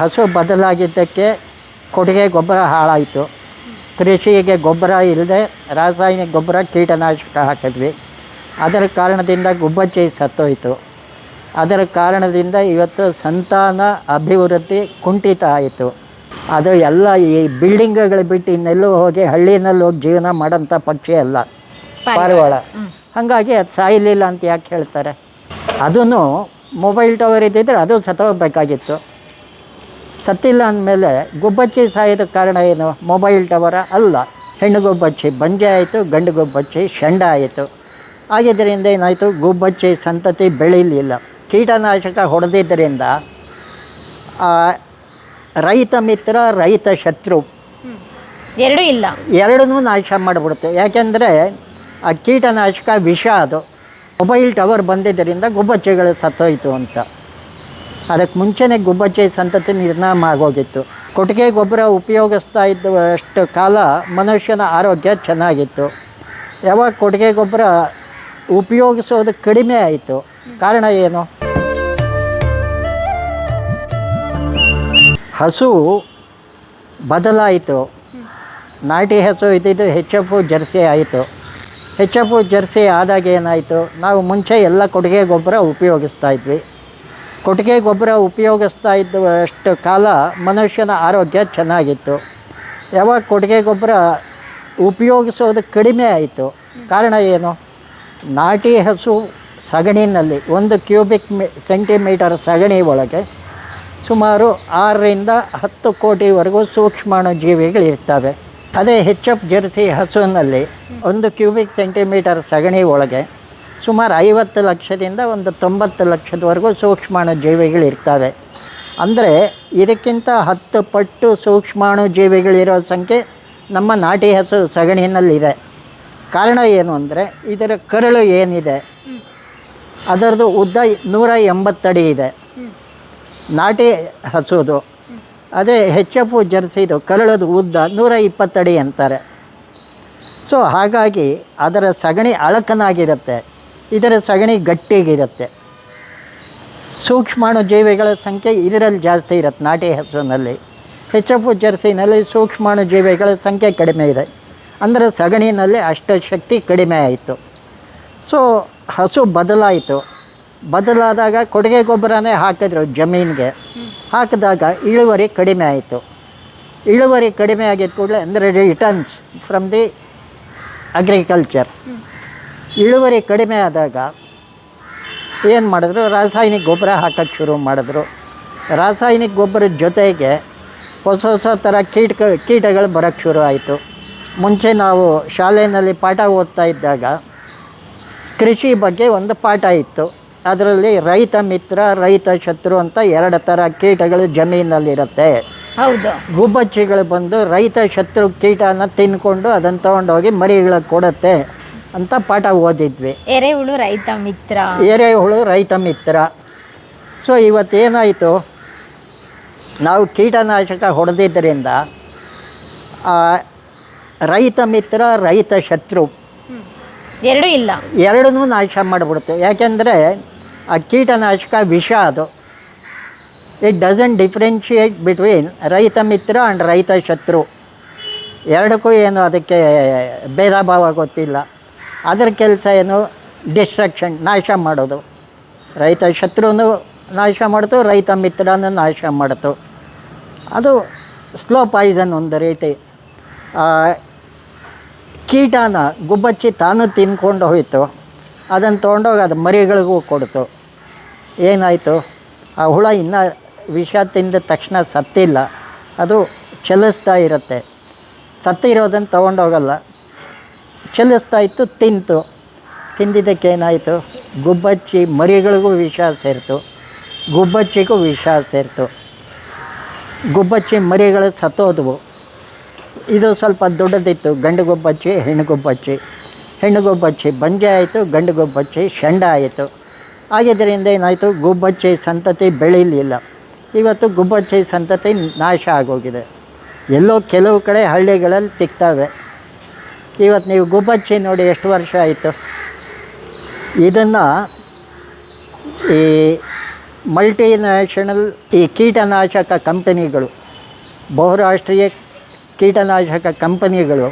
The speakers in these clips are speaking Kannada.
ಹಸು ಬದಲಾಗಿದ್ದಕ್ಕೆ ಕೊಡುಗೆ ಗೊಬ್ಬರ ಹಾಳಾಯಿತು. ಕೃಷಿಗೆ ಗೊಬ್ಬರ ಇಲ್ಲದೆ ರಾಸಾಯನಿಕ ಗೊಬ್ಬರ ಕೀಟನಾಶಕ ಹಾಕಿದ್ವಿ. ಅದರ ಕಾರಣದಿಂದ ಗುಬ್ಬಚ್ಚಿ ಸತ್ತೋಯಿತು. ಅದರ ಕಾರಣದಿಂದ ಇವತ್ತು ಸಂತಾನ ಅಭಿವೃದ್ಧಿ ಕುಂಠಿತ ಆಯಿತು. ಅದು ಎಲ್ಲ ಈ ಬಿಲ್ಡಿಂಗ್ಗಳು ಬಿಟ್ಟು ಇನ್ನೆಲ್ಲೂ ಹೋಗಿ ಹಳ್ಳಿನಲ್ಲಿ ಹೋಗಿ ಜೀವನ ಮಾಡೋಂಥ ಪಕ್ಷಿ ಅಲ್ಲ. ಪಾರಿವಾಳ. ಹಾಗಾಗಿ ಅದು ಸಾಯಲಿಲ್ಲ ಅಂತ ಯಾಕೆ ಹೇಳ್ತಾರೆ? ಅದೂ ಮೊಬೈಲ್ ಟವರ್ ಇದ್ದಿದ್ರೆ ಅದು ಸತ್ತೋಗ್ಬೇಕಾಗಿತ್ತು. ಸತ್ತಿಲ್ಲ ಅಂದಮೇಲೆ ಗುಬ್ಬಚ್ಚಿ ಸಾಯೋದ ಕಾರಣ ಏನು? ಮೊಬೈಲ್ ಟವರ ಅಲ್ಲ. ಹೆಣ್ಣು ಗುಬ್ಬಚ್ಚಿ ಬಂಜೆ ಆಯಿತು ಗಂಡು ಗುಬ್ಬಚ್ಚಿ ಶಂಡ ಆಯಿತು. ಆಗಿದ್ದರಿಂದ ಏನಾಯಿತು? ಗುಬ್ಬಚ್ಚಿ ಸಂತತಿ ಬೆಳೀಲಿಲ್ಲ. ಕೀಟನಾಶಕ ಹೊಡೆದಿದ್ದರಿಂದ ಆ, ರೈತ ಮಿತ್ರ ರೈತ ಶತ್ರು ಎರಡೂ ಇಲ್ಲ. ಎರಡನ್ನೂ ನಾಶ ಮಾಡಿಬಿಡುತ್ತೆ. ಯಾಕೆಂದರೆ ಆ ಕೀಟನಾಶಕ ವಿಷ ಅದು. ಮೊಬೈಲ್ ಟವರ್ ಬಂದಿದ್ದರಿಂದ ಗುಬ್ಬಚ್ಚಿಗಳು ಸತ್ತೋಯಿತು ಅಂತ. ಅದಕ್ಕೆ ಮುಂಚೆನೇ ಗುಬ್ಬಚ್ಚಿ ಸಂತತಿ ನಿರ್ನಾಮ ಆಗೋಗಿತ್ತು. ಕೊಟ್ಟಿಗೆ ಗೊಬ್ಬರ ಉಪಯೋಗಿಸ್ತಾ ಇದ್ದಷ್ಟು ಕಾಲ ಮನುಷ್ಯನ ಆರೋಗ್ಯ ಚೆನ್ನಾಗಿತ್ತು. ಯಾವಾಗ ಕೊಟ್ಟಿಗೆ ಗೊಬ್ಬರ ಉಪಯೋಗಿಸೋದು ಕಡಿಮೆ ಆಯಿತು. ಕಾರಣ ಏನು? ಹಸು ಬದಲಾಯಿತು. ನಾಟಿ ಹಸು ಇದ್ದಿದ್ದು ಹೆಚ್ ಎಫ್ ಜರ್ಸಿ ಆಯಿತು. ಹೆಚ್ ಎಫ್ ಜರ್ಸಿ ಆದಾಗ ಏನಾಯಿತು? ನಾವು ಮುಂಚೆ ಎಲ್ಲ ಕೊಡುಗೆ ಗೊಬ್ಬರ ಉಪಯೋಗಿಸ್ತಾ ಇದ್ವಿ. ಕೊಟ್ಟಿಗೆ ಗೊಬ್ಬರ ಉಪಯೋಗಿಸ್ತಾ ಇದ್ದಷ್ಟು ಕಾಲ ಮನುಷ್ಯನ ಆರೋಗ್ಯ ಚೆನ್ನಾಗಿತ್ತು. ಯಾವಾಗ ಕೊಟ್ಟಿಗೆ ಗೊಬ್ಬರ ಉಪಯೋಗಿಸೋದು ಕಡಿಮೆ ಆಯಿತು. ಕಾರಣ ಏನು? ನಾಟಿ ಹಸು ಸಗಣಿನಲ್ಲಿ ಒಂದು ಕ್ಯೂಬಿಕ್ ಮಿ, ಸೆಂಟಿಮೀಟರ್ ಸಗಣಿ ಒಳಗೆ ಸುಮಾರು ಆರರಿಂದ ಹತ್ತು ಕೋಟಿವರೆಗೂ ಸೂಕ್ಷ್ಮಾಣು ಜೀವಿಗಳಿರ್ತವೆ. ಅದೇ ಹೆಚ್ ಎಫ್ ಜೆರ್ಸಿ ಹಸುವಿನಲ್ಲಿ ಒಂದು ಕ್ಯೂಬಿಕ್ ಸೆಂಟಿಮೀಟರ್ ಸಗಣಿ ಒಳಗೆ ಸುಮಾರು ಐವತ್ತು ಲಕ್ಷದಿಂದ ಒಂದು ತೊಂಬತ್ತು ಲಕ್ಷದವರೆಗೂ ಸೂಕ್ಷ್ಮಾಣು ಜೀವಿಗಳಿರ್ತವೆ ಅಂದರೆ ಇದಕ್ಕಿಂತ ಹತ್ತು ಪಟ್ಟು ಸೂಕ್ಷ್ಮಾಣು ಜೀವಿಗಳಿರೋ ಸಂಖ್ಯೆ ನಮ್ಮ ನಾಟಿ ಹಸು ಸಗಣಿನಲ್ಲಿದೆ. ಕಾರಣ ಏನು ಅಂದರೆ ಇದರ ಕರಳು ಏನಿದೆ? ಅದರದ್ದು ಉದ್ದ ನೂರ ಎಂಬತ್ತಡಿ ಇದೆ. ನಾಟಿ ಹಸುದು. ಅದೇ ಹೆಚ್ ಎಫ್ ಜರ್ಸಿದು ಕರಳದ ಉದ್ದ ನೂರ ಇಪ್ಪತ್ತಡಿ ಅಂತಾರೆ. ಸೊ ಹಾಗಾಗಿ ಅದರ ಸಗಣಿ ಅಳಕನಾಗಿರುತ್ತೆ. ಇದರ ಸಗಣಿ ಗಟ್ಟಿಗಿರುತ್ತೆ. ಸೂಕ್ಷ್ಮಾಣು ಜೀವಿಗಳ ಸಂಖ್ಯೆ ಇದರಲ್ಲಿ ಜಾಸ್ತಿ ಇರುತ್ತೆ ನಾಟಿ ಹಸುವಿನಲ್ಲಿ ಎಚ್ ಎಫ್ ಜರ್ಸಿನಲ್ಲಿ ಸೂಕ್ಷ್ಮಾಣು ಜೀವಿಗಳ ಸಂಖ್ಯೆ ಕಡಿಮೆ ಇದೆ. ಅಂದರೆ ಸಗಣಿನಲ್ಲಿ ಅಷ್ಟು ಶಕ್ತಿ ಕಡಿಮೆ ಆಯಿತು. ಸೊ ಹಸು ಬದಲಾಯಿತು. ಬದಲಾದಾಗ ಕೊಡುಗೆ ಗೊಬ್ಬರನೇ ಹಾಕಿದ್ರು ಜಮೀನಿಗೆ. ಹಾಕಿದಾಗ ಇಳುವರಿ ಕಡಿಮೆ ಆಯಿತು. ಇಳುವರಿ ಕಡಿಮೆ ಆಗಿದ ಕೂಡಲೇ, ಅಂದರೆ ರಿಟರ್ನ್ಸ್ ಫ್ರಮ್ ದಿ ಅಗ್ರಿಕಲ್ಚರ್ ಇಳುವರಿ ಕಡಿಮೆ ಆದಾಗ ಏನು ಮಾಡಿದ್ರು? ರಾಸಾಯನಿಕ ಗೊಬ್ಬರ ಹಾಕೋಕ್ಕೆ ಶುರು ಮಾಡಿದ್ರು. ರಾಸಾಯನಿಕ ಗೊಬ್ಬರದ ಜೊತೆಗೆ ಹೊಸ ಹೊಸ ಥರ ಕೀಟ ಕೀಟಗಳು ಬರೋಕ್ಕೆ ಶುರು ಆಯಿತು. ಮುಂಚೆ ನಾವು ಶಾಲೆಯಲ್ಲಿ ಪಾಠ ಓದ್ತಾ ಇದ್ದಾಗ ಕೃಷಿ ಬಗ್ಗೆ ಒಂದು ಪಾಠ ಇತ್ತು. ಅದರಲ್ಲಿ ರೈತ ಮಿತ್ರ ರೈತ ಶತ್ರು ಅಂತ ಎರಡು ಥರ ಕೀಟಗಳು ಜಮೀನಲ್ಲಿರುತ್ತೆ. ಹೌದು. ಗುಬ್ಬಚ್ಚಿಗಳು ಬಂದು ರೈತ ಶತ್ರು ಕೀಟನ ತಿನ್ಕೊಂಡು ಅದನ್ನು ತೊಗೊಂಡೋಗಿ ಮರಿಗಳಿಗೆ ಕೊಡುತ್ತೆ. ಅಂತ ಪಾಠ ಓದಿದ್ವಿ. ಎರೆಹುಳು ರೈತ ಮಿತ್ರ. ಎರೆಹುಳು ರೈತ ಮಿತ್ರ. ಸೊ ಇವತ್ತೇನಾಯಿತು ನಾವು ಕೀಟನಾಶಕ ಹೊಡೆದಿದ್ದರಿಂದ ಆ, ರೈತ ಮಿತ್ರ ರೈತ ಶತ್ರು ಎರಡೂ ಇಲ್ಲ. ಎರಡನ್ನೂ ನಾಶ ಮಾಡಿಬಿಡ್ತು ಯಾಕೆಂದರೆ ಆ ಕೀಟನಾಶಕ ವಿಷ ಅದು. ಇಟ್ ಡಸಂಟ್ ಡಿಫ್ರೆನ್ಷಿಯೇಟ್ ಬಿಟ್ವೀನ್ ರೈತ ಮಿತ್ರ ಆ್ಯಂಡ್ ರೈತ ಶತ್ರು. ಎರಡಕ್ಕೂ ಏನು ಅದಕ್ಕೆ ಭೇದ ಭಾವ ಗೊತ್ತಿಲ್ಲ. ಅದರ ಕೆಲಸ ಏನು? ಡಿಸ್ಟ್ರಕ್ಷನ್ ನಾಶ ಮಾಡೋದು. ರೈತ ಶತ್ರುವನ್ನು ನಾಶ ಮಾಡ್ತು, ರೈತ ಮಿತ್ರನೂ ನಾಶ ಮಾಡ್ತು. ಅದು ಸ್ಲೋ ಪಾಯ್ಸನ್ ಒಂದು ರೀತಿ. ಕೀಟನ, ಗುಬ್ಬಚ್ಚಿ ತಾನು ತಿನ್ಕೊಂಡು ಹೋಯಿತು. ಅದನ್ನು ತೊಗೊಂಡೋಗಿ ಅದು ಮರಿಗಳಿಗೂ ಕೊಡ್ತು. ಏನಾಯಿತು? ಆ ಹುಳ ಇನ್ನೂ ವಿಷ ತಿಂದ ತಕ್ಷಣ ಸತ್ತಿಲ್ಲ. ಅದು ಚಲಿಸ್ತಾ ಇರುತ್ತೆ. ಸತ್ತಿರೋದನ್ನು ತೊಗೊಂಡೋಗಲ್ಲ. ಚಲಿಸ್ತಾ ಇತ್ತು, ತಿಂತು. ತಿಂದಿದ್ದಕ್ಕೆ ಏನಾಯಿತು? ಗುಬ್ಬಚ್ಚಿ ಮರಿಗಳಿಗೂ ವಿಷ ಸೇರಿತು. ಗುಬ್ಬಚ್ಚಿಗೂ ವಿಷ ಸೇರಿತು. ಗುಬ್ಬಚ್ಚಿ ಮರಿಗಳು ಸತ್ತೋದವು. ಇದು ಸ್ವಲ್ಪ ದೊಡ್ಡದಿತ್ತು. ಗಂಡು ಗುಬ್ಬಚ್ಚಿ, ಹೆಣ್ಣು ಗುಬ್ಬಚ್ಚಿ. ಹೆಣ್ಣು ಗುಬ್ಬಚ್ಚಿ ಬಂಜೆ ಆಯಿತು, ಗಂಡು ಗುಬ್ಬಚ್ಚಿ ಶಂಡ ಆಯಿತು. ಆಗಿದ್ದರಿಂದ ಏನಾಯಿತು? ಗುಬ್ಬಚ್ಚಿ ಸಂತತಿ ಬೆಳೀಲಿಲ್ಲ. ಇವತ್ತು ಗುಬ್ಬಚ್ಚಿ ಸಂತತಿ ನಾಶ ಆಗೋಗಿದೆ. ಎಲ್ಲೋ ಕೆಲವು ಕಡೆ ಹಳ್ಳಿಗಳಲ್ಲಿ ಸಿಗ್ತವೆ. ಇವತ್ತು ನೀವು ಗುಬ್ಬಚ್ಚಿ ನೋಡಿ ಎಷ್ಟು ವರ್ಷ ಆಯಿತು. ಇದನ್ನು ಈ ಮಲ್ಟಿನ್ಯಾಷನಲ್ ಈ ಕೀಟನಾಶಕ ಕಂಪನಿಗಳು, ಬಹುರಾಷ್ಟ್ರೀಯ ಕೀಟನಾಶಕ ಕಂಪನಿಗಳು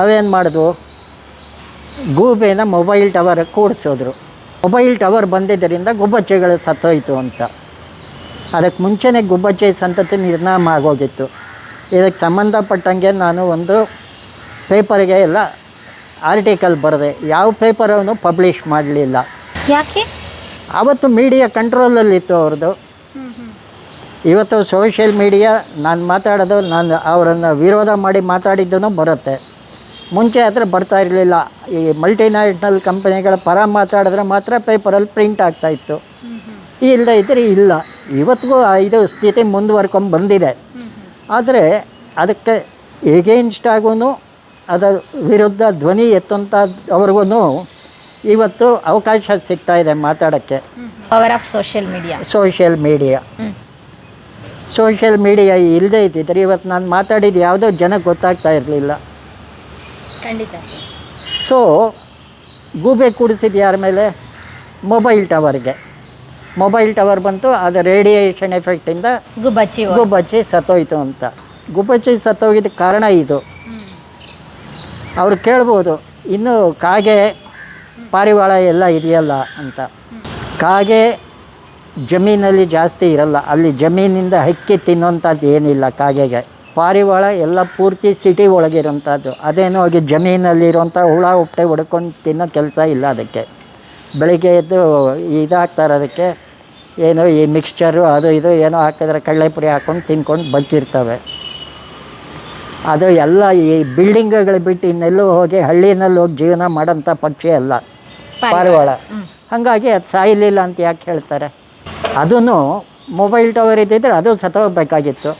ಅವೇನು ಮಾಡಿದ್ವು ಗೂಬೆನ ಮೊಬೈಲ್ ಟವರ್ ಕೂಡಿಸೋದ್ರು. ಮೊಬೈಲ್ ಟವರ್ ಬಂದಿದ್ದರಿಂದ ಗುಬ್ಬಚ್ಚಿಗಳು ಸತ್ತೋಯಿತು ಅಂತ. ಅದಕ್ಕೆ ಮುಂಚೆನೇ ಗುಬ್ಬಚ್ಚಿ ಸಂತತಿ ನಿರ್ನಾಮ ಆಗೋಗಿತ್ತು. ಇದಕ್ಕೆ ಸಂಬಂಧಪಟ್ಟಂಗೆ ನಾನು ಒಂದು ಪೇಪರ್ಗೆ ಎಲ್ಲ ಆರ್ಟಿಕಲ್ ಬರೆದೆ ಯಾವ ಪೇಪರನ್ನು ಪಬ್ಲಿಷ್ ಮಾಡಲಿಲ್ಲ. ಯಾಕೆ? ಆವತ್ತು ಮೀಡಿಯಾ ಕಂಟ್ರೋಲಲ್ಲಿತ್ತು ಅವ್ರದ್ದು. ಇವತ್ತು ಸೋಷಿಯಲ್ ಮೀಡಿಯಾ ನಾನು ಮಾತಾಡೋದು ನಾನು ಅವರನ್ನು ವಿರೋಧ ಮಾಡಿ ಮಾತಾಡಿದ್ದೂ ಬರುತ್ತೆ. ಮುಂಚೆ ಆದರೆ ಬರ್ತಾ ಇರಲಿಲ್ಲ. ಈ ಮಲ್ಟಿನ್ಯಾಷನಲ್ ಕಂಪನಿಗಳ ಪರ ಮಾತಾಡಿದ್ರೆ ಮಾತ್ರ ಪೇಪರಲ್ಲಿ ಪ್ರಿಂಟ್ ಆಗ್ತಾಯಿತ್ತು ಇಲ್ಲದೇ ಇದ್ದರೆ ಇಲ್ಲ. ಇವತ್ತಿಗೂ ಇದು ಸ್ಥಿತಿ ಮುಂದುವರ್ಕೊಂಡು ಬಂದಿದೆ. ಆದರೆ ಅದಕ್ಕೆ ಎಗೇನ್ಸ್ಟ್ ಆಗೂ ಅದರ ವಿರುದ್ಧ ಧ್ವನಿ ಎತ್ತುವಂಥವ್ರಿಗೂ ಇವತ್ತು ಅವಕಾಶ ಸಿಗ್ತಾ ಇದೆ ಮಾತಾಡೋಕ್ಕೆ. Power of social media social media social media ಇಲ್ಲದೇ ಇದ್ದಿದ್ರೆ ಇವತ್ತು ನಾನು ಮಾತಾಡಿದ್ದು ಯಾವುದೋ ಜನಕ್ಕೆ ಗೊತ್ತಾಗ್ತಾ ಇರಲಿಲ್ಲ. ಖಂಡಿತ. ಸೊ ಗೂಬೆ ಕೂಡಿಸಿದ ಯಾರ ಮೇಲೆ? ಮೊಬೈಲ್ ಟವರ್ಗೆ ಮೊಬೈಲ್ ಟವರ್ ಬಂತು ಅದು ರೇಡಿಯೇಷನ್ ಎಫೆಕ್ಟಿಂದ ಗುಬ್ಬಚ್ಚಿ ಗುಬ್ಬಚ್ಚಿ ಸತ್ತೋಯ್ತು ಅಂತ. ಗುಬ್ಬಚ್ಚಿ ಸತ್ತೋಗಿದ್ದ ಕಾರಣ ಇದು. ಅವ್ರು ಕೇಳ್ಬೋದು, ಇನ್ನು ಕಾಗೆ ಪಾರಿವಾಳ ಎಲ್ಲ ಇದೆಯಲ್ಲ ಅಂತ. ಕಾಗೆ ಜಮೀನಲ್ಲಿ ಜಾಸ್ತಿ ಇರಲ್ಲ, ಅಲ್ಲಿ ಜಮೀನಿಂದ ಹಕ್ಕಿ ತಿನ್ನುವಂಥದ್ದು ಏನಿಲ್ಲ ಕಾಗೆಗೆ. ಪಾರಿವಾಳ ಎಲ್ಲ ಪೂರ್ತಿ ಸಿಟಿ ಒಳಗಿರೋಂಥದ್ದು ಅದೇನೋ ಹೋಗಿ ಜಮೀನಲ್ಲಿರುವಂಥ ಹುಳ ಹೊಟ್ಟೆ ಹೊಡ್ಕೊಂಡು ತಿನ್ನೋ ಕೆಲಸ ಇಲ್ಲ ಅದಕ್ಕೆ. ಬೆಳಿಗ್ಗೆ ಎದ್ದು ಇದಾಗ್ತಾರೆ ಅದಕ್ಕೆ ಏನೋ ಈ ಮಿಕ್ಸ್ಚರು ಅದು ಇದು ಏನೋ ಹಾಕಿದ್ರೆ ಕಡಲೆಪುರಿ ಹಾಕ್ಕೊಂಡು ತಿನ್ಕೊಂಡು ಬದುಕಿರ್ತವೆ ಅದು ಎಲ್ಲ ಈ ಬಿಲ್ಡಿಂಗ್ಗಳು ಬಿಟ್ಟು ಇನ್ನೆಲ್ಲೂ ಹೋಗಿ ಹಳ್ಳಿನಲ್ಲಿ ಹೋಗಿ ಜೀವನ ಮಾಡೋಂಥ ಪಕ್ಷಿ ಅಲ್ಲ. ಪಾರಿವಾಳ. ಹಾಗಾಗಿ ಅದು ಸಾಯಲಿಲ್ಲ ಅಂತ ಯಾಕೆ ಹೇಳ್ತಾರೆ? ಅದೂ ಮೊಬೈಲ್ ಟವರ್ ಇದ್ದಿದ್ರೆ ಅದು ಸತ್ತೋಗ್ಬೇಕಾಗಿತ್ತು.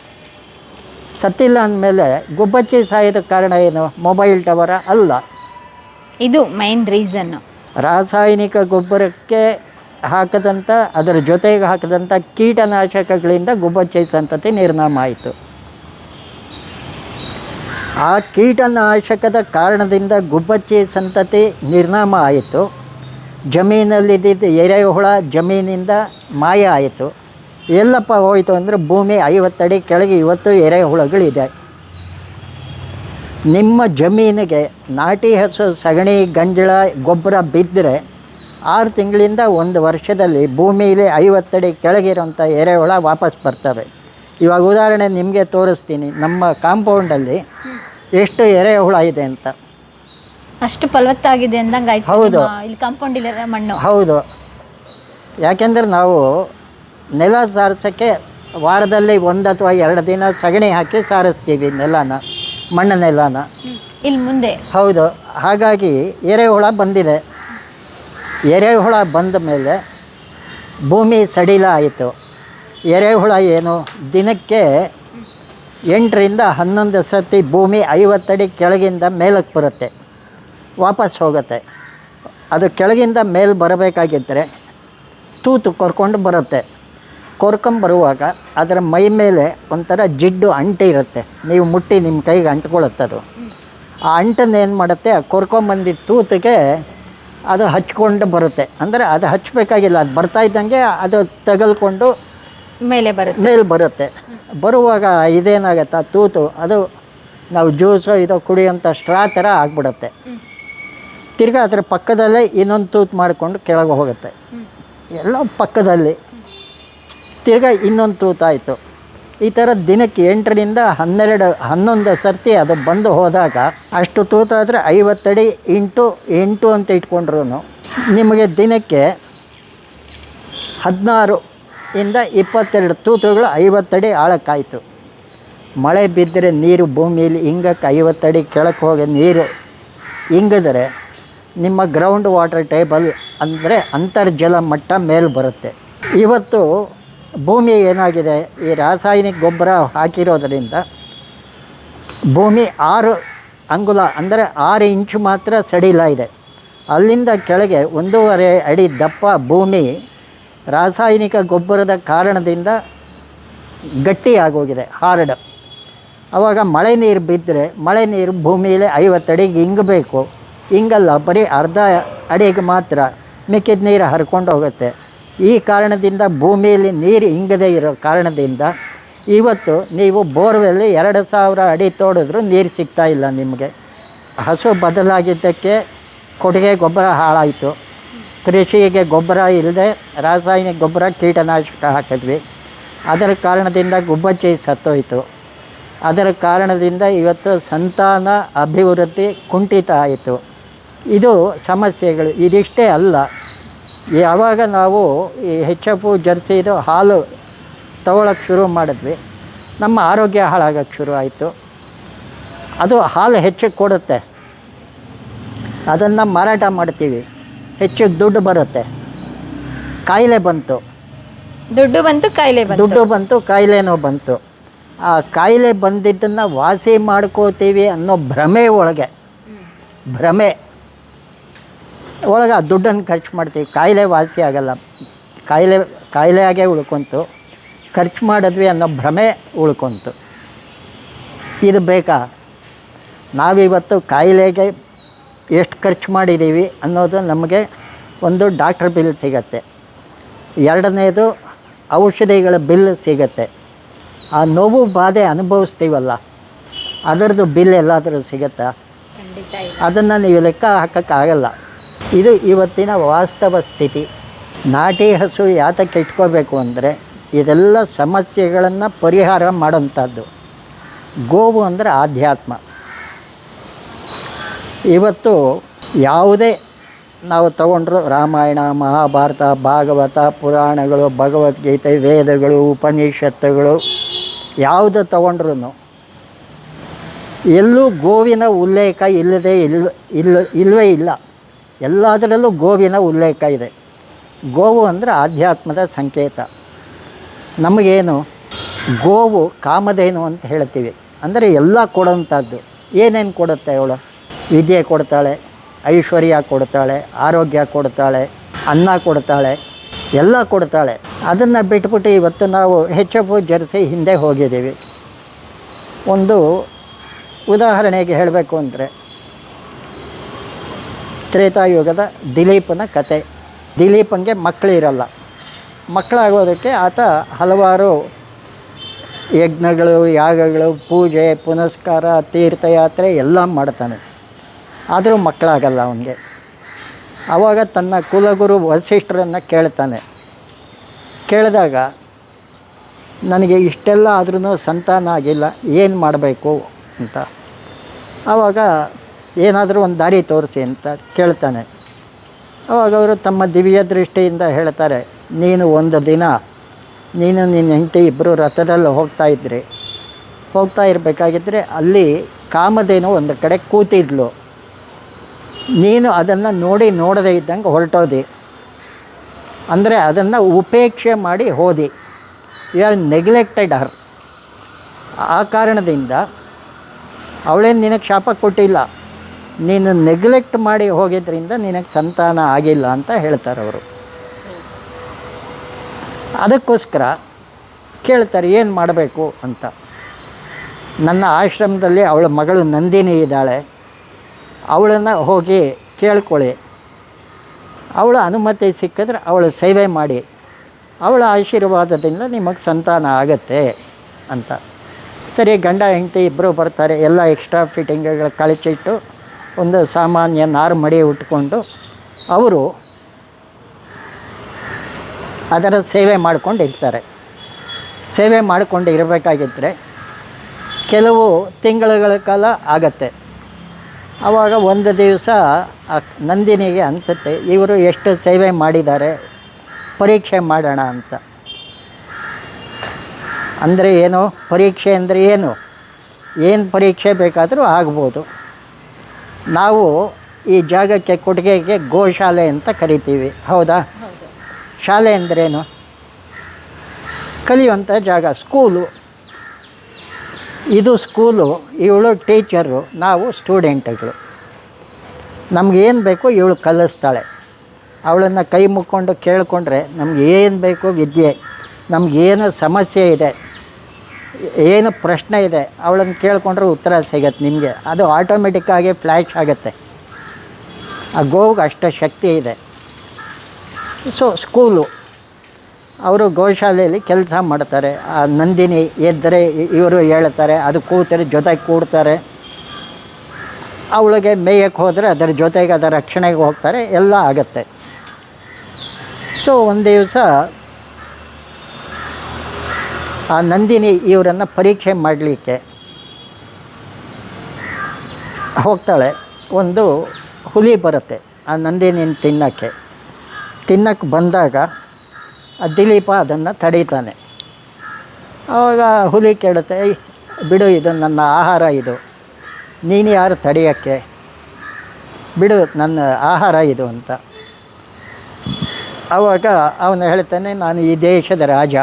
ಸತ್ತಿಲ್ಲ ಅಂದಮೇಲೆ ಗುಬ್ಬಚ್ಚಿ ಸಾಯೋದಕ್ಕೆ ಕಾರಣ ಏನು? ಮೊಬೈಲ್ ಟವರ ಅಲ್ಲ. ಇದು ಮೈನ್ ರೀಸನ್ ರಾಸಾಯನಿಕ ಗೊಬ್ಬರಕ್ಕೆ ಹಾಕದಂಥ ಅದರ ಜೊತೆಗೆ ಹಾಕದಂಥ ಕೀಟನಾಶಕಗಳಿಂದ ಗುಬ್ಬಚ್ಚಿ ಸಂತತಿ ನಿರ್ನಾಮ ಆಯಿತು. ಆ ಕೀಟನಾಶಕದ ಕಾರಣದಿಂದ ಗುಬ್ಬಚ್ಚಿ ಸಂತತಿ ನಿರ್ನಾಮ ಆಯಿತು. ಜಮೀನಲ್ಲಿದ್ದಿದ್ದ ಎರೆಹುಳ ಜಮೀನಿಂದ ಮಾಯ ಆಯಿತು. ಎಲ್ಲಪ್ಪ ಹೋಯಿತು ಅಂದರೆ ಭೂಮಿ ಐವತ್ತಡಿ ಕೆಳಗೆ ಇವತ್ತು ಎರೆಹುಳಗಳಿದೆ. ನಿಮ್ಮ ಜಮೀನಿಗೆ ನಾಟಿ ಹಸು, ಸಗಣಿ, ಗಂಜಳ, ಗೊಬ್ಬರ ಬಿದ್ದರೆ ಆರು ತಿಂಗಳಿಂದ ಒಂದು ವರ್ಷದಲ್ಲಿ ಭೂಮಿಯಲ್ಲಿ ಐವತ್ತಡಿ ಕೆಳಗಿರೋಂಥ ಎರೆಹುಳ ವಾಪಸ್ ಬರ್ತವೆ. ಇವಾಗ ಉದಾಹರಣೆ ನಿಮಗೆ ತೋರಿಸ್ತೀನಿ. ನಮ್ಮ ಕಾಂಪೌಂಡಲ್ಲಿ ಎಷ್ಟು ಎರೆಹುಳ ಇದೆ ಅಂತ. ಅಷ್ಟು ಫಲವತ್ತಾಗಿದೆ ಅಂದಂಗೆ ಆಯ್ತು ಹೌದು. ನಿಮ್ಮ ಇಲ್ಲಿ ಕಾಂಪೌಂಡ್ ಇಲ್ಲ ಮಣ್ಣು. ಹೌದು. ಯಾಕೆಂದ್ರೆ ನಾವು ನೆಲ ಸಾರಿಸೋಕ್ಕೆ ವಾರದಲ್ಲಿ ಒಂದು ಅಥವಾ ಎರಡು ದಿನ ಸಗಣಿ ಹಾಕಿ ಸಾರಿಸ್ತೀವಿ ನೆಲನ ಮಣ್ಣು ನೆಲನ. ಇಲ್ಲಿ ಮುಂದೆ. ಹೌದು. ಹಾಗಾಗಿ ಎರೆಹುಳ ಬಂದಿದೆ. ಎರೆಹುಳ ಬಂದ ಮೇಲೆ ಭೂಮಿ ಸಡಿಲ ಆಯಿತು. ಎರೆಹುಳ ಏನು ದಿನಕ್ಕೆ ಎಂಟರಿಂದ ಹನ್ನೊಂದು ಸತಿ ಭೂಮಿ ಐವತ್ತಡಿ ಕೆಳಗಿಂದ ಮೇಲಕ್ಕೆ ಬರುತ್ತೆ ವಾಪಸ್ ಹೋಗುತ್ತೆ. ಅದು ಕೆಳಗಿಂದ ಮೇಲೆ ಬರಬೇಕಾಗಿದ್ದರೆ ತೂತು ಕೊರ್ಕೊಂಡು ಬರುತ್ತೆ. ಕೊರ್ಕೊಂಬರುವಾಗ ಅದರ ಮೈ ಮೇಲೆ ಒಂಥರ ಜಿಡ್ಡು ಅಂಟಿ ಇರುತ್ತೆ. ನೀವು ಮುಟ್ಟಿ ನಿಮ್ಮ ಕೈಗೆ ಅಂಟ್ಕೊಳ್ಳುತ್ತದು ಆ ಅಂಟನ್ನು ಏನು ಮಾಡುತ್ತೆ? ಆ ಕೊರ್ಕೊಂಬಂದಿದ್ದ ತೂತಿಗೆ ಅದು ಹಚ್ಕೊಂಡು ಬರುತ್ತೆ. ಅಂದರೆ ಅದು ಹಚ್ಚಬೇಕಾಗಿಲ್ಲ ಅದು ಬರ್ತಾ ಇದ್ದಂಗೆ ಅದು ತಗಲ್ಕೊಂಡು ಮೇಲೆ ಬರುತ್ತೆ. ಮೇಲೆ ಬರುತ್ತೆ. ಬರುವಾಗ ಇದೇನಾಗತ್ತೆ? ಆ ತೂತು. ಅದು ನಾವು ಜ್ಯೂಸು ಇದು ಕುಡಿಯೋಂಥ ಸ್ಟ್ರಾ ಥರ ಆಗಿಬಿಡುತ್ತೆ. ತಿರ್ಗಾ ಅದರ ಪಕ್ಕದಲ್ಲೇ ಇನ್ನೊಂದು ತೂತು ಮಾಡಿಕೊಂಡು ಕೆಳಗೆ ಹೋಗುತ್ತೆ. ಎಲ್ಲ ಪಕ್ಕದಲ್ಲಿ. ತಿರ್ಗಾ ಇನ್ನೊಂದು ತೂತಾಯಿತು ಈ ಥರ ದಿನಕ್ಕೆ ಎಂಟರಿಂದ ಹನ್ನೆರಡು ಹನ್ನೊಂದು ಸರ್ತಿ ಅದು ಬಂದು ಹೋದಾಗ ಅಷ್ಟು ತೂತಾದರೆ ಐವತ್ತಡಿ ಇಂಟು ಎಂಟು ಅಂತ ಇಟ್ಕೊಂಡ್ರು ನಿಮಗೆ ದಿನಕ್ಕೆ ಹದಿನಾರು ಇಂದ ಇಪ್ಪತ್ತೆರಡು ತೂತುಗಳು ಐವತ್ತಡಿ ಆಳಕ್ಕಾಯಿತು. ಮಳೆ ಬಿದ್ದರೆ ನೀರು ಭೂಮಿಯಲ್ಲಿ ಹಿಂಗಕ್ಕೆ ಐವತ್ತಡಿ ಕೆಳಕ್ಕೆ ಹೋಗಿ ನೀರು ಹಿಂಗಿದ್ರೆ ನಿಮ್ಮ ಗ್ರೌಂಡ್ ವಾಟರ್ ಟೇಬಲ್ ಅಂದರೆ ಅಂತರ್ಜಲ ಮಟ್ಟ ಮೇಲೆ ಬರುತ್ತೆ. ಇವತ್ತು ಭೂಮಿ ಏನಾಗಿದೆ? ಈ ರಾಸಾಯನಿಕ ಗೊಬ್ಬರ ಹಾಕಿರೋದರಿಂದ ಭೂಮಿ ಆರು ಅಂಗುಲ ಅಂದರೆ ಆರು ಇಂಚು ಮಾತ್ರ ಸಡಿಲ ಇದೆ. ಅಲ್ಲಿಂದ ಕೆಳಗೆ ಒಂದೂವರೆ ಅಡಿ ದಪ್ಪ ಭೂಮಿ ರಾಸಾಯನಿಕ ಗೊಬ್ಬರದ ಕಾರಣದಿಂದ ಗಟ್ಟಿಯಾಗೋಗಿದೆ ಹಾರ್ಡ್. ಆವಾಗ ಮಳೆ ನೀರು ಬಿದ್ದರೆ ಮಳೆ ನೀರು ಭೂಮಿಯಲ್ಲಿ ಐವತ್ತಡಿಗೆ ಇಂಗಬೇಕು. ಹಿಂಗಲ್ಲ ಬರೀ ಅರ್ಧ ಅಡಿಗೆ ಮಾತ್ರ ಮಿಕ್ಕಿದ ನೀರು ಹರ್ಕೊಂಡು ಹೋಗುತ್ತೆ. ಈ ಕಾರಣದಿಂದ ಭೂಮಿಯಲ್ಲಿ ನೀರು ಇಂಗದೇ ಇರೋ ಕಾರಣದಿಂದ ಇವತ್ತು ನೀವು ಬೋರ್ವೆಲ್ಲಿ ಎರಡು ಸಾವಿರ ಅಡಿ ತೋಡಿದ್ರೂ ನೀರು ಸಿಗ್ತಾ ಇಲ್ಲ ನಿಮಗೆ. ಹಸು ಬದಲಾಗಿದ್ದಕ್ಕೆ ಕೊಡುಗೆ ಗೊಬ್ಬರ ಹಾಳಾಯಿತು. ಕೃಷಿಗೆ ಗೊಬ್ಬರ ಇಲ್ಲದೆ ರಾಸಾಯನಿಕ ಗೊಬ್ಬರ ಕೀಟನಾಶಕ ಹಾಕಿದ್ವಿ. ಅದರ ಕಾರಣದಿಂದ ಗುಬ್ಬಚ್ಚಿ ಸತ್ತೋಯಿತು. ಅದರ ಕಾರಣದಿಂದ ಇವತ್ತು ಸಂತಾನ ಅಭಿವೃದ್ಧಿ ಕುಂಠಿತ ಆಯಿತು. ಇದು ಸಮಸ್ಯೆಗಳು. ಇದಿಷ್ಟೇ ಅಲ್ಲ. ಯಾವಾಗ ನಾವು ಈ ಹೆಚ್ ಎಫ್ ಜರ್ಸಿದು ಹಾಲು ತಗೊಳಕ್ಕೆ ಶುರು ಮಾಡಿದ್ವಿ. ನಮ್ಮ ಆರೋಗ್ಯ ಹಾಳಾಗೋಕ್ಕೆ ಶುರು ಆಯಿತು. ಅದು ಹಾಲು ಹೆಚ್ಚು ಕೊಡುತ್ತೆ. ಅದನ್ನು ಮಾರಾಟ ಮಾಡ್ತೀವಿ. ಹೆಚ್ಚು ದುಡ್ಡು ಬರುತ್ತೆ. ಕಾಯಿಲೆ ಬಂತು. ದುಡ್ಡು ಬಂತು ಕಾಯಿಲೆ ಬಂತು. ದುಡ್ಡು ಬಂತು ಕಾಯಿಲೆನೋ ಬಂತು. ಆ ಕಾಯಿಲೆ ಬಂದಿದ್ದನ್ನು ವಾಸಿ ಮಾಡ್ಕೋತೀವಿ ಅನ್ನೋ ಭ್ರಮೆ ಒಳಗೆ. ಭ್ರಮೆ. ಒಳಗೆ ಆ ದುಡ್ಡನ್ನು ಖರ್ಚು ಮಾಡ್ತೀವಿ. ಕಾಯಿಲೆ ವಾಸಿ ಆಗಲ್ಲ. ಕಾಯಿಲೆ ಕಾಯಿಲೆಯಾಗೆ ಉಳ್ಕೊಂತು. ಖರ್ಚು ಮಾಡಿದ್ವಿ ಅನ್ನೋ ಭ್ರಮೆ ಉಳ್ಕೊಂತು. ಇದು ಬೇಕಾ? ನಾವಿವತ್ತು ಕಾಯಿಲೆಗೆ ಎಷ್ಟು ಖರ್ಚು ಮಾಡಿದ್ದೀವಿ ಅನ್ನೋದು ನಮಗೆ ಒಂದು ಡಾಕ್ಟ್ರ್ ಬಿಲ್ ಸಿಗತ್ತೆ. ಎರಡನೇದು ಔಷಧಿಗಳ ಬಿಲ್ ಸಿಗತ್ತೆ. ಆ ನೋವು ಬಾಧೆ ಅನುಭವಿಸ್ತೀವಲ್ಲ ಅದರದ್ದು ಬಿಲ್ ಎಲ್ಲಾದರೂ ಸಿಗತ್ತಾ? ಅದನ್ನು ನೀವು ಲೆಕ್ಕ ಹಾಕೋಕ್ಕಾಗಲ್ಲ. ಇದು ಇವತ್ತಿನ ವಾಸ್ತವ ಸ್ಥಿತಿ. ನಾಟಿ ಹಸು ಯಾತಕ್ಕೆ ಇಟ್ಕೋಬೇಕು ಅಂದರೆ ಇದೆಲ್ಲ ಸಮಸ್ಯೆಗಳನ್ನು ಪರಿಹಾರ ಮಾಡೋಂಥದ್ದು. ಗೋವು ಅಂದರೆ ಆಧ್ಯಾತ್ಮ. ಇವತ್ತು ಯಾವುದೇ ನಾವು ತಗೊಂಡ್ರು ರಾಮಾಯಣ, ಮಹಾಭಾರತ, ಭಾಗವತ, ಪುರಾಣಗಳು, ಭಗವದ್ಗೀತೆ, ವೇದಗಳು, ಉಪನಿಷತ್ತುಗಳು, ಯಾವುದು ತಗೊಂಡ್ರು ಎಲ್ಲೂ ಗೋವಿನ ಉಲ್ಲೇಖ ಇಲ್ಲದೆ ಇಲ್ಲ ಇಲ್ಲ ಇಲ್ಲವೇ ಇಲ್ಲ. ಎಲ್ಲದರಲ್ಲೂ ಗೋವಿನ ಉಲ್ಲೇಖ ಇದೆ. ಗೋವು ಅಂದರೆ ಆಧ್ಯಾತ್ಮದ ಸಂಕೇತ. ನಮಗೇನು? ಗೋವು ಕಾಮಧೇನು ಅಂತ ಹೇಳ್ತೀವಿ. ಅಂದರೆ ಎಲ್ಲ ಕೊಡೋಂಥದ್ದು. ಏನೇನು ಕೊಡುತ್ತೆ ಅವಳು? ವಿದ್ಯೆ ಕೊಡ್ತಾಳೆ, ಐಶ್ವರ್ಯ ಕೊಡ್ತಾಳೆ, ಆರೋಗ್ಯ ಕೊಡ್ತಾಳೆ, ಅನ್ನ ಕೊಡ್ತಾಳೆ, ಎಲ್ಲ ಕೊಡ್ತಾಳೆ. ಅದನ್ನು ಬಿಟ್ಬಿಟ್ಟು ಇವತ್ತು ನಾವು ಹೆಚ್ಚು ಜರ್ಸಿ ಹಿಂದೆ ಹೋಗಿದ್ದೀವಿ. ಒಂದು ಉದಾಹರಣೆಗೆ ಹೇಳಬೇಕು ಅಂದರೆ, ತ್ರೇತಾಯುಗದ ದಿಲೀಪನ ಕತೆ. ದಿಲೀಪನಿಗೆ ಮಕ್ಕಳಿರಲ್ಲ. ಮಕ್ಕಳಾಗೋದಕ್ಕೆ ಆತ ಹಲವಾರು ಯಜ್ಞಗಳು, ಯಾಗಗಳು, ಪೂಜೆ, ಪುನಸ್ಕಾರ, ತೀರ್ಥಯಾತ್ರೆ ಎಲ್ಲ ಮಾಡ್ತಾನೆ. ಆದರೂ ಮಕ್ಕಳಾಗಲ್ಲ ಅವನಿಗೆ. ಆವಾಗ ತನ್ನ ಕುಲಗುರು ವಸಿಷ್ಠರನ್ನು ಕೇಳ್ತಾನೆ. ಕೇಳಿದಾಗ, ನನಗೆ ಇಷ್ಟೆಲ್ಲ ಆದ್ರೂ ಸಂತಾನ ಆಗಿಲ್ಲ, ಏನು ಮಾಡಬೇಕು? ಅಂತ. ಆವಾಗ ಏನಾದರೂ ಒಂದು ದಾರಿ ತೋರಿಸಿ ಅಂತ ಕೇಳ್ತಾನೆ. ಆವಾಗ ಅವರು ತಮ್ಮ ದಿವ್ಯ ದೃಷ್ಟಿಯಿಂದ ಹೇಳ್ತಾರೆ, ನೀನು ಒಂದು ದಿನ, ನೀನು ನಿನ್ನ ಹೆಂಡತಿ ಇಬ್ಬರು ರಥದಲ್ಲಿ ಹೋಗ್ತಾ ಇದ್ರಿ. ಹೋಗ್ತಾ ಇರಬೇಕಾಗಿದ್ದರೆ ಅಲ್ಲಿ ಕಾಮಧೇನು ಒಂದು ಕಡೆ ಕೂತಿದ್ಲು. ನೀನು ಅದನ್ನು ನೋಡಿ ನೋಡದೇ ಇದ್ದಂಗೆ ಹೊರಟೋದಿ. ಅಂದರೆ ಅದನ್ನು ಉಪೇಕ್ಷೆ ಮಾಡಿ ಹೋದಿ. You have neglected her. ಆ ಕಾರಣದಿಂದ ಅವಳೇನು ನಿನಗೆ ಶಾಪ ಕೊಟ್ಟಿಲ್ಲ. ನೀನು ನೆಗ್ಲೆಕ್ಟ್ ಮಾಡಿ ಹೋಗಿದ್ದರಿಂದ ನಿನಗೆ ಸಂತಾನ ಆಗಿಲ್ಲ ಅಂತ ಹೇಳ್ತಾರೆ ಅವರು. ಅದಕ್ಕೋಸ್ಕರ ಕೇಳ್ತಾರೆ, ಏನು ಮಾಡಬೇಕು? ಅಂತ. ನನ್ನ ಆಶ್ರಮದಲ್ಲಿ ಅವಳ ಮಗಳು ನಂದಿನಿ ಇದ್ದಾಳೆ. ಅವಳನ್ನು ಹೋಗಿ ಕೇಳ್ಕೊಳ್ಳಿ. ಅವಳ ಅನುಮತಿ ಸಿಕ್ಕಿದ್ರೆ ಅವಳ ಸೇವೆ ಮಾಡಿ. ಅವಳ ಆಶೀರ್ವಾದದಿಂದ ನಿಮಗೆ ಸಂತಾನ ಆಗತ್ತೆ ಅಂತ. ಸರಿ, ಗಂಡ, ಹೆಂಡತಿ ಇಬ್ಬರು ಬರ್ತಾರೆ. ಎಲ್ಲ ಎಕ್ಸ್ಟ್ರಾ ಫಿಟ್ಟಿಂಗ್ಗಳ ಕಳಚಿಟ್ಟು ಒಂದು ಸಾಮಾನ್ಯ ನಾರು ಮಡಿ ಉಟ್ಕೊಂಡು ಅವರು ಅದರ ಸೇವೆ ಮಾಡ್ಕೊಂಡು ಇರ್ತಾರೆ ಸೇವೆ ಮಾಡಿಕೊಂಡು ಇರಬೇಕಾಗಿದ್ದರೆ ಕೆಲವು ತಿಂಗಳುಗಳ ಕಾಲ ಆಗತ್ತೆ. ಆವಾಗ ಒಂದು ದಿವಸ ನಂದಿನಿಗೆ ಅನಿಸುತ್ತೆ ಇವರು ಎಷ್ಟು ಸೇವೆ ಮಾಡಿದ್ದಾರೆ ಪರೀಕ್ಷೆ ಮಾಡೋಣ ಅಂತ. ಅಂದರೆ ಏನು? ಪರೀಕ್ಷೆ ಅಂದರೆ ಏನು? ಏನು ಪರೀಕ್ಷೆ ಬೇಕಾದರೂ ಆಗ್ಬೋದು. ನಾವು ಈ ಜಾಗಕ್ಕೆ ಕೊಟ್ಟಿಗೆಗೆ ಗೋಶಾಲೆ ಅಂತ ಕರಿತೀವಿ ಹೌದಾ? ಹೌದು. ಶಾಲೆ ಅಂದ್ರೇನು? ಕಲಿಯುವಂಥ ಜಾಗ ಸ್ಕೂಲು. ಇದು ಸ್ಕೂಲು, ಇವಳು ಟೀಚರು, ನಾವು ಸ್ಟೂಡೆಂಟ್ಗಳು. ನಮಗೇನು ಬೇಕೋ ಇವಳು ಕಲಿಸ್ತಾಳೆ. ಅವಳನ್ನು ಕೈ ಮುಕ್ಕೊಂಡು ಕೇಳಿಕೊಂಡ್ರೆ ನಮ್ಗೆ ಏನು ಬೇಕೋ ವಿದ್ಯೆ ನಮಗೇನು ಸಮಸ್ಯೆ ಇದೆ, ಏನು ಪ್ರಶ್ನೆ ಇದೆ, ಅವಳನ್ನು ಕೇಳಿಕೊಂಡ್ರೆ ಉತ್ತರ ಸಿಗತ್ತೆ ನಿಮಗೆ. ಅದು ಆಟೋಮೆಟಿಕ್ಕಾಗಿ ಫ್ಲ್ಯಾಶ್ ಆಗುತ್ತೆ. ಆ ಗೋವಿಗೆ ಅಷ್ಟು ಶಕ್ತಿ ಇದೆ. ಸೊ ಸ್ಕೂಲು ಅವರು ಗೋಶಾಲೆಯಲ್ಲಿ ಕೆಲಸ ಮಾಡ್ತಾರೆ. ಆ ನಂದಿನಿ ಎದ್ದರೆ ಇವರು ಹೇಳ್ತಾರೆ, ಅದು ಕೂತರೆ ಜೊತೆಗೆ ಕೂಡ್ತಾರೆ. ಅವಳಿಗೆ ಮೇಯಕ್ಕೆ ಹೋದರೆ ಅದರ ಜೊತೆಗೆ ಅದರ ರಕ್ಷಣೆಗೆ ಹೋಗ್ತಾರೆ, ಎಲ್ಲ ಆಗತ್ತೆ. ಸೊ ಒಂದು ದಿವಸ ಆ ನಂದಿನಿ ಇವರನ್ನು ಪರೀಕ್ಷೆ ಮಾಡಲಿಕ್ಕೆ ಹೋಗ್ತಾಳೆ. ಒಂದು ಹುಲಿ ಬರುತ್ತೆ ಆ ನಂದಿನಿನ ತಿನ್ನೋಕ್ಕೆ. ತಿನ್ನಕ್ಕೆ ಬಂದಾಗ ಆ ದಿಲೀಪ ಅದನ್ನು ತಡೀತಾನೆ. ಆವಾಗ ಹುಲಿ ಕೇಳುತ್ತೆ ಬಿಡು, ಇದು ನನ್ನ ಆಹಾರ ಇದು. ನೀನು ಯಾರು ತಡೆಯೋಕ್ಕೆ? ಬಿಡು, ನನ್ನ ಆಹಾರ ಇದು ಅಂತ. ಆವಾಗ ಅವನು ಹೇಳ್ತಾನೆ, ನಾನು ಈ ದೇಶದ ರಾಜ.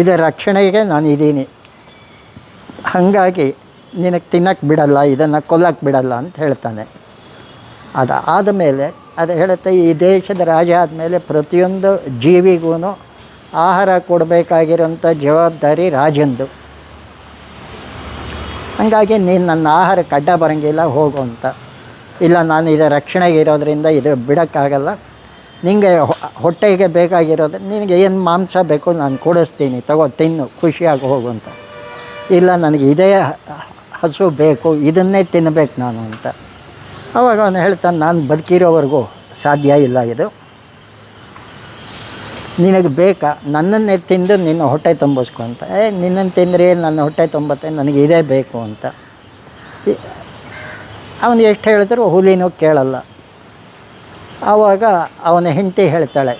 ಇದರ ರಕ್ಷಣೆಗೆ ನಾನು ಇದ್ದೀನಿ ಹಾಗಾಗಿ ನಿನಗೆ ತಿನ್ನಕ್ಕೆ ಬಿಡಲ್ಲ, ಇದನ್ನು ಕೊಲ್ಲಕ್ಕೆ ಬಿಡಲ್ಲ ಅಂತ ಹೇಳ್ತಾನೆ. ಅದು ಆದಮೇಲೆ ಅದು ಹೇಳುತ್ತೆ, ಈ ದೇಶದ ರಾಜ ಆದಮೇಲೆ ಪ್ರತಿಯೊಂದು ಜೀವಿಗೂ ಆಹಾರ ಕೊಡಬೇಕಾಗಿರೋಂಥ ಜವಾಬ್ದಾರಿ ರಾಜಂದು. ಹಾಗಾಗಿ ನೀನು ನನ್ನ ಆಹಾರ ಕಡ್ಡ ಬರೋಂಗಿಲ್ಲ, ಹೋಗು ಅಂತ. ಇಲ್ಲ, ನಾನು ಇದು ರಕ್ಷಣೆಗೆ ಇರೋದರಿಂದ ಇದು ಬಿಡೋಕ್ಕಾಗಲ್ಲ. ನಿನಗೆ ಹೊಟ್ಟೆಗೆ ಬೇಕಾಗಿರೋದು, ನಿನಗೆ ಏನು ಮಾಂಸ ಬೇಕು ನಾನು ಕೊಡಿಸ್ತೀನಿ, ತಗೋ, ತಿನ್ನು, ಖುಷಿಯಾಗಿ ಹೋಗು ಅಂತ. ಇಲ್ಲ, ನನಗೆ ಇದೇ ಹಸು ಬೇಕು, ಇದನ್ನೇ ತಿನ್ನಬೇಕು ನಾನು ಅಂತ. ಅವಾಗ ಅವನು ಹೇಳ್ತಾನೆ, ನಾನು ಬದುಕಿರೋವರೆಗೂ ಸಾಧ್ಯ ಇಲ್ಲ ಇದು. ನಿನಗೆ ಬೇಕಾ? ನನ್ನನ್ನೇ ತಿಂದು ನಿನ್ನ ಹೊಟ್ಟೆ ತುಂಬಿಸ್ಕೊ ಅಂತ. ಏ, ನಿನ್ನನ್ನು ತಿಂದರೆ ನನ್ನ ಹೊಟ್ಟೆ ತುಂಬತ್ತೆ, ನನಗೆ ಇದೇ ಬೇಕು ಅಂತ. ಅವನು ಎಷ್ಟು ಹೇಳಿದ್ರು ಹುಲಿನೂ ಕೇಳಲ್ಲ. ಆವಾಗ ಅವನ ಹೆಂಡತಿ ಹೇಳ್ತಾಳೆ,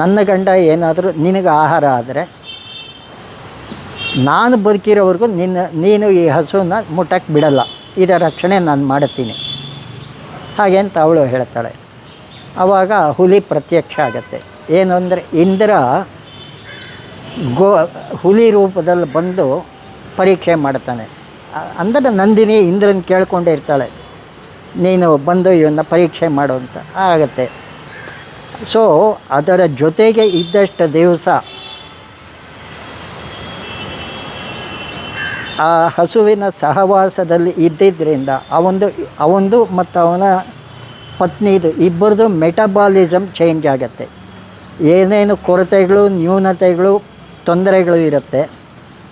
ನನ್ನ ಗಂಡ ಏನಾದರೂ ನಿನಗೆ ಆಹಾರ ಆದರೆ, ನಾನು ಬದುಕಿರೋವರೆಗೂ ನಿನ್ನ, ನೀನು ಈ ಹಸುವನ್ನ ಮುಟ್ಟಕ್ಕೆ ಬಿಡಲ್ಲ. ಇದರ ರಕ್ಷಣೆ ನಾನು ಮಾಡುತ್ತೀನಿ ಹಾಗೆ ಅಂತ ಅವಳು ಹೇಳ್ತಾಳೆ. ಆವಾಗ ಹುಲಿ ಪ್ರತ್ಯಕ್ಷ ಆಗತ್ತೆ. ಏನು ಅಂದರೆ ಇಂದ್ರ ಗೋ ಹುಲಿ ರೂಪದಲ್ಲಿ ಬಂದು ಪರೀಕ್ಷೆ ಮಾಡ್ತಾನೆ. ಅಂದರೆ ನಂದಿನಿ ಇಂದ್ರನ ಕೇಳ್ಕೊಂಡಿರ್ತಾಳೆ ನೀನು ಬಂದು ಇವನ್ನ ಪರೀಕ್ಷೆ ಮಾಡು ಅಂತ ಆಗತ್ತೆ. ಸೊ ಅದರ ಜೊತೆಗೆ ಇದ್ದಷ್ಟು ದಿವಸ ಆ ಹಸುವಿನ ಸಹವಾಸದಲ್ಲಿ ಇದ್ದಿದ್ದರಿಂದ ಅವೊಂದು, ಅವಂದು ಮತ್ತು ಅವನ ಪತ್ನಿದು ಇಬ್ಬರದು ಮೆಟಬಾಲಿಸಮ್ ಚೇಂಜ್ ಆಗುತ್ತೆ. ಏನೇನು ಕೊರತೆಗಳು, ನ್ಯೂನತೆಗಳು, ತೊಂದರೆಗಳು ಇರುತ್ತೆ,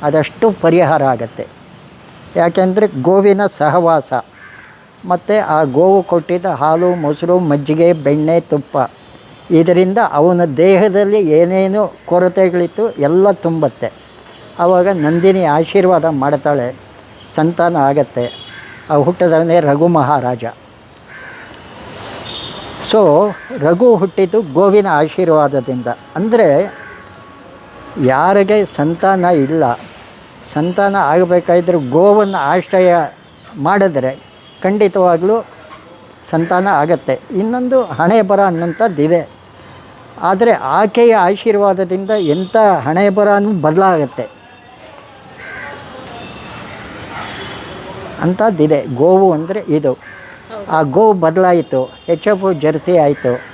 ಅದಷ್ಟು ಪರಿಹಾರ ಆಗುತ್ತೆ. ಯಾಕೆಂದರೆ ಗೋವಿನ ಸಹವಾಸ ಮತ್ತು ಆ ಗೋವು ಕೊಟ್ಟಿದ್ದ ಹಾಲು, ಮೊಸರು, ಮಜ್ಜಿಗೆ, ಬೆಣ್ಣೆ, ತುಪ್ಪ ಇದರಿಂದ ಅವನ ದೇಹದಲ್ಲಿ ಏನೇನು ಕೊರತೆಗಳಿತ್ತು ಎಲ್ಲ ತುಂಬತ್ತೆ. ಆವಾಗ ನಂದಿನಿ ಆಶೀರ್ವಾದ ಮಾಡ್ತಾಳೆ, ಸಂತಾನ ಆಗತ್ತೆ. ಆ ಹುಟ್ಟದವನೇ ರಘು ಮಹಾರಾಜ. ಸೊ ರಘು ಹುಟ್ಟಿದ್ದು ಗೋವಿನ ಆಶೀರ್ವಾದದಿಂದ. ಅಂದರೆ ಯಾರಿಗೆ ಸಂತಾನ ಇಲ್ಲ, ಸಂತಾನ ಆಗಬೇಕಾದ್ರೆ ಗೋವನ್ನು ಆಶ್ರಯ ಮಾಡಿದ್ರೆ ಖಂಡಿತವಾಗಲೂ ಸಂತಾನ ಆಗತ್ತೆ. ಇನ್ನೊಂದು ಹಣೆ ಬರ ಅನ್ನೋಂಥದ್ದಿದೆ ಆದರೆ ಆಕೆಯ ಆಶೀರ್ವಾದದಿಂದ ಎಂಥ ಹಣೆ ಬರನೂ ಬದಲಾಗತ್ತೆ ಅಂಥದ್ದಿದೆ. ಗೋವು ಅಂದರೆ ಇದು. ಆ ಗೋವು ಬದಲಾಯಿತು. ಎಚ್ ಎಫ್ ಜರ್ಸಿ ಆಯಿತು.